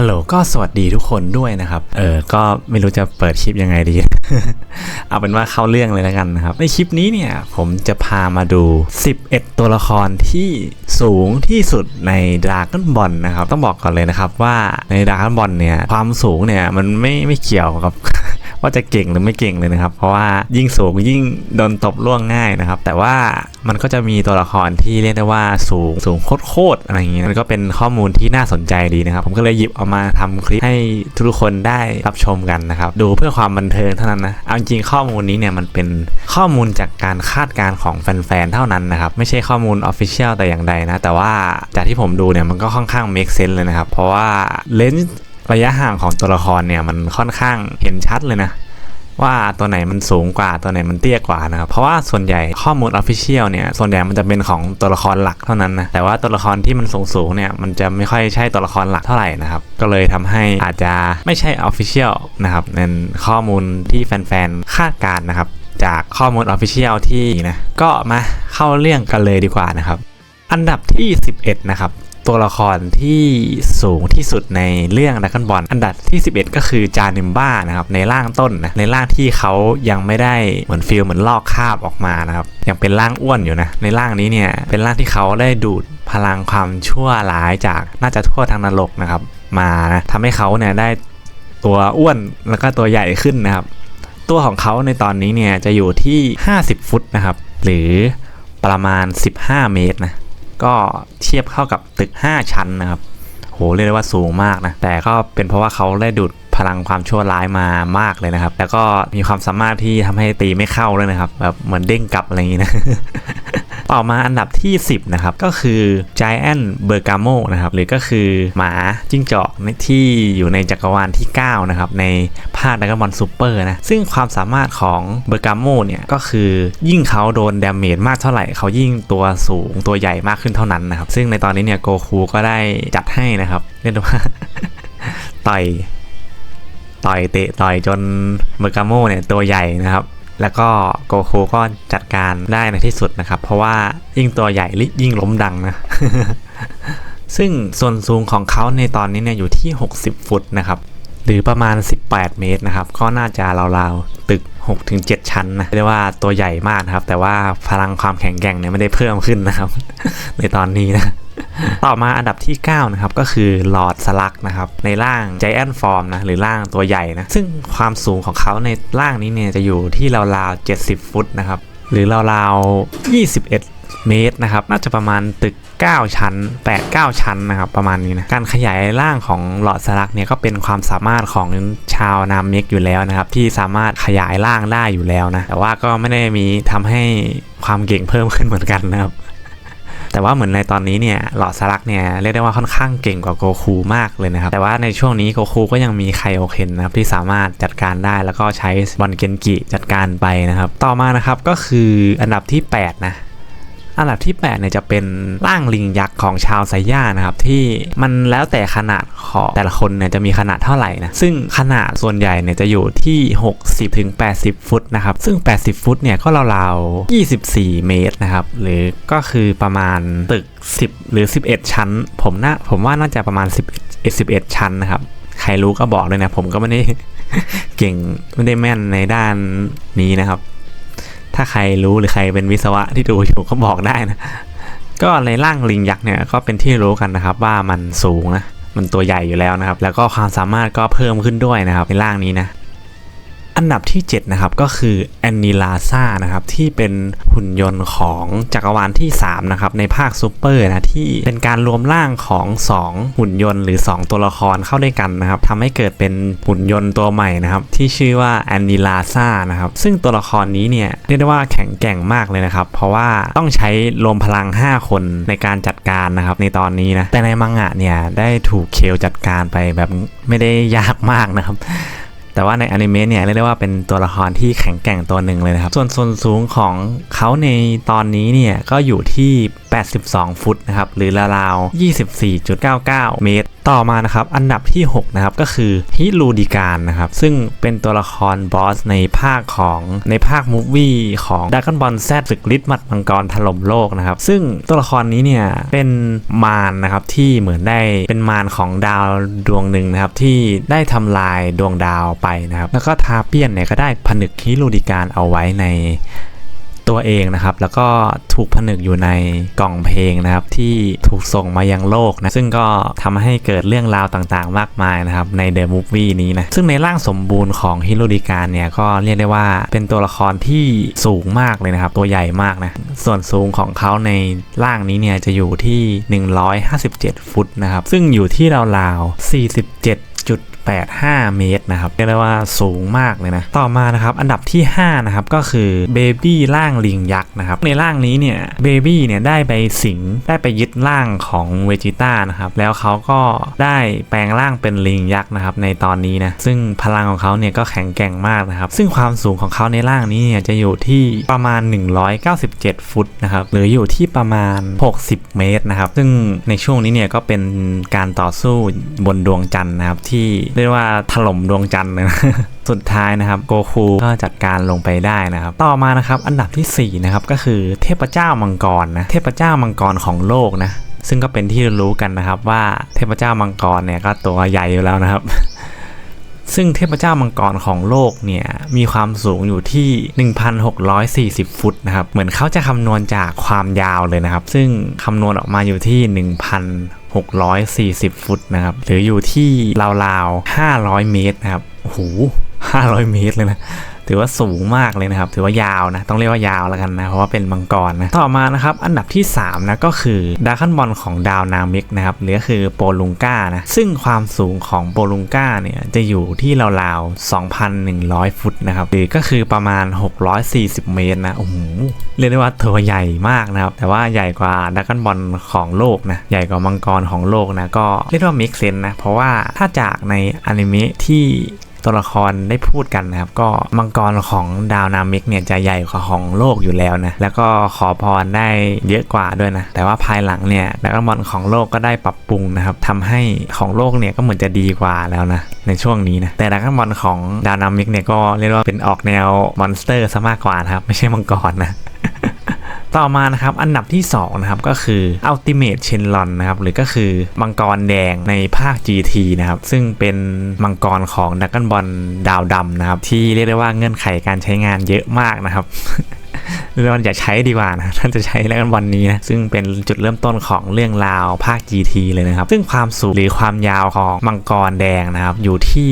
ฮัลโหลก็สวัสดีทุกคนด้วยนะครับ เออ ก็ไม่รู้จะเปิดคลิปยังไงดี เอาเป็นว่าเข้าเรื่องเลยแล้วกันนะครับ ในคลิปนี้เนี่ยผมจะพามาดู 11 ตัวละครที่สูงที่สุดในดราก้อนบอลนะครับ ต้องบอกก่อนเลยนะครับว่าในดราก้อนบอลเนี่ยความสูงเนี่ยมันไม่ไม่เกี่ยวกับ ว่าจะเก่งหรือไม่เก่งเลยนะครับ เพราะว่ายิ่งสูงยิ่งโดนตบล่วงง่ายนะครับ แต่ว่ามันก็จะมีตัวละครที่เรียกได้ว่าสูงสูงโคตรๆอะไรอย่างเงี้ยมันก็เป็นข้อมูลที่น่าสนใจดีนะครับ ผมก็เลยหยิบเอามาทำคลิปให้ทุกคนได้รับชมกันนะครับ ดูเพื่อความบันเทิงเท่านั้นนะเอาจริงข้อมูลนี้เนี่ยมันเป็นข้อมูลจากการคาดการณ์ของแฟนๆเท่านั้นนะครับ ไม่ใช่ข้อมูลออฟฟิเชียลแต่อย่างใดนะ แต่ว่าจากที่ผมดูเนี่ยมันก็ค่อนข้าง make sense เลยนะครับ เพราะว่าเลนส์ ระยะห่างของตัวละครเนี่ยมันค่อนข้างเห็นชัดเลยนะว่าตัวไหนมันสูงกว่าตัวไหนมันเตี้ยกว่านะครับเพราะว่าส่วนใหญ่ข้อมูลออฟฟิเชียลเนี่ยส่วนใหญ่มันจะเป็นของตัวละครหลักเท่านั้นนะแต่ว่าตัวละครที่มันสูงสูงเนี่ยมันจะไม่ค่อยใช่ตัวละครหลักเท่าไหร่นะครับก็เลยทำให้อาจจะไม่ใช่ออฟฟิเชียลนะครับเป็นข้อมูลที่แฟนๆคาดการณ์นะครับจากข้อมูลออฟฟิเชียลที่นะก็มาเข้าเรื่องกันเลยดีกว่านะครับอันดับที่ 11 นะครับ ตัวละครที่สูงที่สุดในเรื่องดักกันบอลอันดับที่ 11 ก็คือจานิมบ้านะครับในร่างต้นนะในร่างที่เขายังไม่ได้เหมือนฟิลเหมือนลอกคาบออกมานะครับยังเป็นร่างอ้วนอยู่นะในร่างนี้เนี่ยเป็นร่างที่เขาได้ดูดพลังความชั่วร้ายจากน่าจะทั่วทางนรกนะครับ มานะทำให้เขาเนี่ยได้ตัวอ้วนแล้วก็ตัวใหญ่ขึ้นนะครับ ตัวของเขาในตอนนี้เนี่ยจะอยู่ที่ 50 ฟุตนะครับ หรือประมาณ 15 เมตรนะ ก็เทียบเข้ากับตึก 5 ชั้นนะครับโหเรียกได้ว่าสูงมากนะ แต่ก็เป็นเพราะว่าเขาได้ดูดพลังความชั่วร้ายมามากเลยนะครับ แล้วก็มีความสามารถที่ทำให้ตีไม่เข้าเลยนะครับ แบบเหมือนเด้งกลับอะไรอย่างนี้นะ ต่อมาอันดับที่ 10 นะครับ ก็คือ Giant b e r g a m o นะครับ หรือก็คือหมาจิ้งจอกที่อยู่ในจักรวาลที่ 9 นะครับ ในภาคดักบอลซูเปอร์นะ ซึ่งความสามารถของเบอร์กาโมเนี่ย ก็คือยิ่งเขาโดนดาเมจมากเท่าไหร่ เขายิ่งตัวสูงตัวใหญ่มากขึ้นเท่านั้นนะครับ ซึ่งในตอนนี้เนี่ยโกคูก็ได้จัดให้นะครับ เรียกได้ว่าต่อยต่อยเตะต่อยจนเบอร์กาโมเนี่ยตัวใหญ่นะครับ แล้วก็โกโคก็จัดการได้ในที่สุดนะครับ เพราะว่ายิ่งตัวใหญ่ยิ่งล้มดังนะ ซึ่งส่วนสูงของเขาในตอนนี้เนี่ยอยู่ที่ 60 ฟุตนะครับ หรือประมาณ 18 เมตรนะครับ ก็น่าจะราวๆตึก 6-7 ชั้นนะเรียกว่าตัวใหญ่มากนะครับ แต่ว่าพลังความแข็งแกร่งเนี่ยไม่ได้เพิ่มขึ้นนะครับ ในตอนนี้นะ ต่อมาอันดับที่ 9 นะครับ ก็คือหลอดสลักนะครับ ในร่าง Giant Form นะ หรือร่างตัวใหญ่นะ ซึ่งความสูงของเขาในร่างนี้เนี่ยจะอยู่ที่ราวๆ 70 ฟุตนะครับ หรือราวๆ 21เมตรนะครับน่าจะประมาณตึก 9 ชั้น 8 9 ชั้นนะครับประมาณนี้นะการขยายร่างของหลอดสลักเนี่ยก็เป็นความสามารถของชาวนามเมกอยู่แล้วนะครับที่สามารถขยายร่างได้อยู่แล้วนะแต่ว่าก็ไม่ได้มีทำให้ความเก่งเพิ่มขึ้นเหมือนกันนะครับ แต่ว่าเหมือนในตอนนี้เนี่ยหลอดสลักเนี่ยเรียกได้ว่าค่อนข้างเก่งกว่าโกคูมากเลยนะครับ แต่ว่าในช่วงนี้โกคูก็ยังมีไคโอเคนนะครับที่สามารถจัดการได้แล้วก็ใช้บอลเกนกิจัดการไปนะครับ ต่อมานะครับก็คืออันดับที่ 8 นะ อันดับที่8เนี่ยจะเป็นร่างลิงยักษ์ของชาวไซย่านะครับที่มันแล้วแต่ขนาดของแต่ละคนเนี่ยจะมีขนาดเท่าไหร่นะซึ่งขนาดส่วนใหญ่เนี่ยจะอยู่ที่ 60ถึง80 ฟุตนะครับซึ่ง 80 ฟุตเนี่ยก็ราวๆ24 เมตรนะครับหรือก็คือประมาณตึก 10 หรือ 11 ชั้น ผมน่าผมว่าน่าจะประมาณ11 11 ชั้นนะครับใครรู้ก็บอกเลยนะผมก็ไม่ได้เก่งไม่ได้แม่นในด้านนี้นะครับ ถ้าใครรู้หรือใครเป็นวิศวะที่ดูอยู่ก็บอกได้นะ ก็ในร่างลิงยักษ์เนี่ยก็เป็นที่รู้กันนะครับว่ามันสูงนะมันตัวใหญ่อยู่แล้วนะครับ แล้วก็ความสามารถก็เพิ่มขึ้นด้วยนะครับในร่างนี้นะ อันดับที่ 7 นะครับ ก็คือแอนนิลาซานะครับ ที่เป็นหุ่นยนต์ของจักรวาลที่ 3 นะครับ ในภาคซูเปอร์นะที่เป็นการรวมร่างของ 2 หุ่นยนต์หรือ 2 ตัวละครเข้าด้วยกันนะครับทำให้เกิดเป็นหุ่นยนต์ตัวใหม่นะครับ ที่ชื่อว่าแอนนิลาซานะครับ ซึ่งตัวละครนี้เนี่ยเรียกได้ว่าแข็งแกร่งมากเลยนะครับ เพราะว่าต้องใช้รวมพลัง 5 คนในการจัดการนะครับ ในตอนนี้นะแต่ในมังงะเนี่ยได้ถูกเคลจัดการไปแบบไม่ได้ยากมากนะครับ แต่ว่าในอนิเมะเนี่ยเรียกได้ว่าเป็นตัวละครที่แข็งแกร่งตัวหนึ่งเลยนะครับ ส่วนส่วนสูงของเขาในตอนนี้เนี่ยก็อยู่ที่ 82 ฟุตนะครับหรือราวๆ24.99 เมตร ต่อมานะครับอันดับที่ 6 นะครับ ก็คือฮิลูดิการนะครับ ซึ่งเป็นตัวละครบอสในภาคของในภาคมูฟวี่ของดักกันบอลแซดศึกฤทธิ์มัดมังกรถล่มโลกนะครับ ซึ่งตัวละครนี้เนี่ย เป็นมารนะครับ ที่เหมือนได้เป็นมารของดาวดวงหนึ่งนะครับ ที่ได้ทำลายดวงดาวไปนะครับ แล้วก็ทาเปียนเนี่ยก็ได้ผนึกฮิลูดิการเอาไว้ใน ตัวเองนะครับ แล้วก็ถูกผนึกอยู่ในกล่องเพลงนะครับ ที่ถูกส่งมายังโลกนะ ซึ่งก็ทำให้เกิดเรื่องราวต่างๆ มากมายนะครับ ในเดอะมูฟวี่นี้นะ ซึ่งในร่างสมบูรณ์ของฮิโรดิการเนี่ย ก็เรียกได้ว่าเป็นตัวละครที่สูงมากเลยนะครับ ตัวใหญ่มากนะ ส่วนสูงของเขาในร่างนี้เนี่ยจะอยู่ที่ 157 ฟุตนะครับ ซึ่งอยู่ที่ราวๆ47 85 เมตรนะครับเรียกได้ว่าสูงมากเลยนะ ต่อมานะครับ อันดับที่ 5 นะครับ ก็คือเบบี้ร่างลิงยักษ์นะครับ ในร่างนี้เนี่ยเบบี้เนี่ยได้ไปสิงได้ไปยึดร่างของเวจิต้านะครับ แล้วเขาก็ได้แปลงร่างเป็นลิงยักษ์นะครับ ในตอนนี้นะ ซึ่งพลังของเขาเนี่ยก็แข็งแกร่งมากนะครับ ซึ่งความสูงของเขาในร่างนี้เนี่ยจะอยู่ที่ประมาณ 197 ฟุตนะครับ หรืออยู่ที่ประมาณ 60 เมตรนะครับ ซึ่งในช่วงนี้เนี่ยก็เป็นการต่อสู้บนดวงจันทร์นะครับที่เรียกว่าถล่มดวงจันทร์เลยนะสุดท้ายนะครับโกคูก็จัดการลงไปได้นะครับ ต่อมานะครับอันดับทีสี่4นะครับก็คือเทพเจ้ามังกรนะเทพเจ้ามังกรของโลกนะซึ่งก็เป็นที่รู้กันนะครับว่าเทพเจ้ามังกรเนี่ยก็ตัวใหญ่อยู่แล้วนะครับ ซึ่งเทพเจ้ามังกรของโลกเนี่ยมีความสูงอยู่ที่ 1,640 ฟุตนะครับ เหมือนเขาจะคำนวณจากความยาวเลยนะครับ ซึ่งคำนวณออกมาอยู่ที่ 1,640 ฟุตนะครับ หรืออยู่ที่ราวๆ 500 เมตรนะครับโอ้โห500 เมตรเลยนะ ถือว่าสูงมากเลยนะครับ ถือว่ายาวนะ ต้องเรียกว่ายาวแล้วกันนะ เพราะว่าเป็นมังกรนะ ต่อมานะครับ อันดับที่ 3 นะ ก็คือดาคันบอลของดาวนามิกนะครับ หรือก็คือโปลุงก้านะ ซึ่งความสูงของโปลุงก้าเนี่ย จะอยู่ที่ราวๆ 2,100 ฟุตนะครับ หรือก็คือประมาณ 640 เมตรนะ โอ้โห เรียกได้ว่าตัวใหญ่มากนะครับ แต่ว่าใหญ่กว่าดากันบอลของโลกนะ ใหญ่กว่ามังกรของโลกนะ ก็เรียกว่ามิกเซนนะ เพราะว่าถ้าจากในอนิเมะที่ ตัวละครได้พูดกันนะครับ ก็มังกรของดาวนามิกเนี่ยจะใหญ่กว่าของโลกอยู่แล้วนะ แล้วก็ขอพรได้เยอะกว่าด้วยนะ แต่ว่าภายหลังเนี่ยดักบอลของโลกก็ได้ปรับปรุงนะครับทำให้ของโลกเนี่ยก็เหมือนจะดีกว่าแล้วนะ ในช่วงนี้นะ แต่ดักบอลของดาวนามิกเนี่ยก็เรียกว่าเป็นออกแนวมอนสเตอร์ซะมากกว่านะครับ ไม่ใช่มังกรนะ ต่อมานะครับอันดับที่2นะครับก็คือ Ultimate Shenlong นะครับหรือก็คือมังกรแดงในภาค GT นะครับซึ่งเป็นมังกรของดักกันบอลดาวดำนะครับที่เรียกได้ว่าเงื่อนไขการใช้งานเยอะมากนะครับเรียกว่าอย่าใช้ดีกว่านะท่านจะใช้แล้วกันวันนี้นะซึ่งเป็นจุดเริ่มต้นของเรื่องราวภาค GT เลยนะครับ ซึ่งความสูงหรือความยาวของมังกรแดงนะครับ อยู่ที่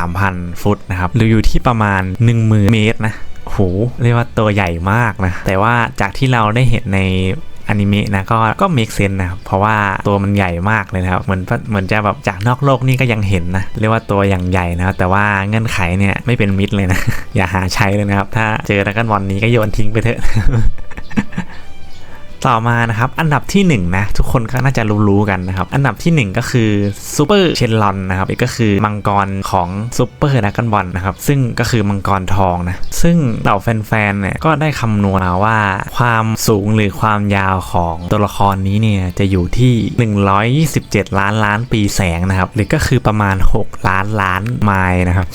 33,000 ฟุตนะครับ หรืออยู่ที่ประมาณ 10,000 เมตรนะ โหเรียกว่าตัวใหญ่มากนะ แต่ว่าจากที่เราได้เห็นในอนิเมะนะก็ก็เมกเซนนะครับเพราะว่าตัวมันใหญ่มากเลยนะครับเหมือนเหมือนจะแบบจากนอกโลกนี่ก็ยังเห็นนะเรียกว่าตัวอย่างใหญ่นะแต่ว่าเงื่อนไขเนี่ยไม่เป็นมิตรเลยนะ อย่าหาใช้เลยนะครับ ถ้าเจอดักกันบอลนี้ก็โยนทิ้งไปเถอะ ต่อมานะครับ อันดับที่1นะทุกคนก็น่าจะรู้ๆกันนะครับ อันดับที่ 1 ก็คือซูเปอร์เชนลอนนะครับก็คือมังกรของซูเปอร์ดักกันบอลนะครับซึ่งก็คือมังกรทองนะซึ่งเหล่าแฟนๆเนี่ยก็ได้คำนวณมาว่าความสูงหรือความยาวของตัวละครนี้เนี่ยจะอยู่ที่ 127 ล้านล้านปีแสงนะครับหรือก็คือประมาณ 6 ล้านล้านไมล์นะครับ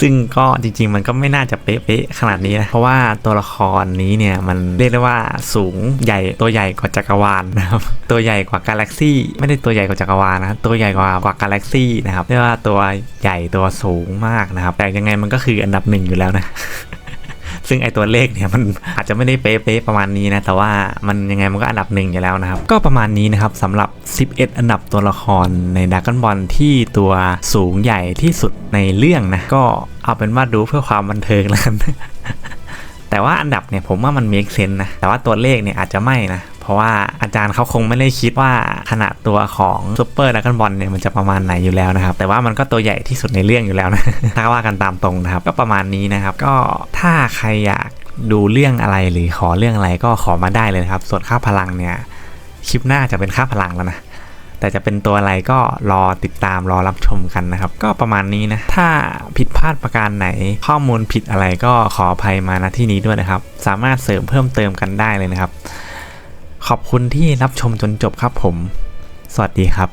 ซึ่งก็จริง ๆ มันก็ไม่น่าจะเป๊ะๆขนาดนี้นะ เพราะว่าตัวละครนี้เนี่ยมันเรียกได้ว่าสูงใหญ่ตัวใหญ่กว่าจักรวาลนะครับ ตัวใหญ่กว่ากาแล็กซี่ไม่ได้ตัวใหญ่กว่าจักรวาลนะตัวใหญ่กว่ากว่ากาแล็กซี่นะครับเรียกว่าตัวใหญ่ตัวสูงมากนะครับ แต่ยังไงมันก็คืออันดับหนึ่งอยู่แล้วนะ ซึ่งไอตัวเลขเนี่ยมันอาจจะไม่ได้เป๊ะๆประมาณนี้นะ แต่ว่ามันยังไงมันก็อันดับหนึ่งอยู่แล้วนะครับ ก็ประมาณนี้นะครับสำหรับ 11 อันดับตัวละครในดักกันบอลที่ตัวสูงใหญ่ที่สุดในเรื่องนะ ก็เอาเป็นว่าดูเพื่อความบันเทิงแล้วกันแต่ว่าอันดับเนี่ยผมว่ามันมีเซนนะ แต่ว่าตัวเลขเนี่ยอาจจะไม่นะ ราะว่าอาจารย์เขาคงไม่ได้คิดว่าขนาดตัวของซูเปอร์ดักกันบอลเนี่ยมันจะประมาณไหนอยู่แล้วนะครับแต่ว่ามันก็ตัวใหญ่ที่สุดในเรื่องอยู่แล้วนะถ้าว่ากันตามตรงนะครับ ก็ประมาณนี้นะครับ ก็ถ้าใครอยากดูเรื่องอะไรหรือขอเรื่องอะไรก็ขอมาได้เลยครับ ส่วนค่าพลังเนี่ยคลิปหน้าจะเป็นค่าพลังแล้วนะแต่จะเป็นตัวอะไรก็รอติดตามรอรับชมกันนะครับ ก็ประมาณนี้นะ ถ้าผิดพลาดประการไหน ข้อมูลผิดอะไรก็ขออภัยมาณที่นี้ด้วยนะครับ สามารถเสริมเพิ่มเติมกันได้เลยนะครับ ขอบคุณที่รับชมจนจบครับผม สวัสดีครับ